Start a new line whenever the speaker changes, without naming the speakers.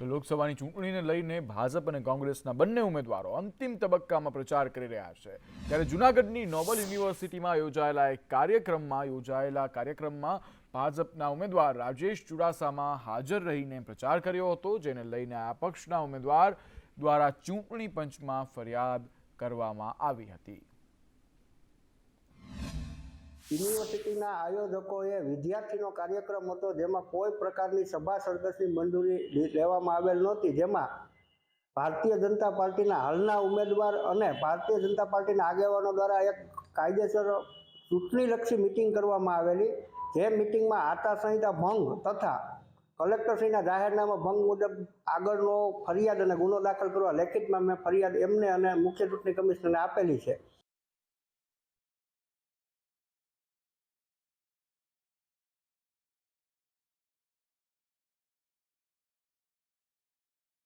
તો લોકસભાની ચૂંટણીને લઈને ભાજપ અને કોંગ્રેસના બંને ઉમેદવારો અંતિમ તબક્કામાં પ્રચાર કરી રહ્યા છે. ત્યારે જૂનાગઢની નોબલ યુનિવર્સિટીમાં યોજાયેલા એક કાર્યક્રમમાં યોજાયેલા કાર્યક્રમમાં ભાજપના ઉમેદવાર રાજેશ ચુડાસામાં હાજર રહીને પ્રચાર કર્યો હતો, જેને લઈને આ પક્ષના ઉમેદવાર દ્વારા ચૂંટણી પંચમાં ફરિયાદ કરવામાં આવી હતી.
યુનિવર્સિટીના આયોજકોએ વિદ્યાર્થીનો કાર્યક્રમ હતો જેમાં કોઈ પ્રકારની સભા સરઘસની મંજૂરી લેવામાં આવેલ નહોતી. જેમાં ભારતીય જનતા પાર્ટીના હાલના ઉમેદવાર અને ભારતીય જનતા પાર્ટીના આગેવાનો દ્વારા એક કાયદેસર ચૂંટણીલક્ષી મિટિંગ કરવામાં આવેલી. જે મિટિંગમાં આચારસંહિતા ભંગ તથા કલેક્ટરશ્રીના જાહેરનામા ભંગ મુજબ આગળનો ફરિયાદ અને ગુનો દાખલ કરવા લેખિતમાં મેં ફરિયાદ એમને અને મુખ્ય ચૂંટણી કમિશનરને આપેલી છે.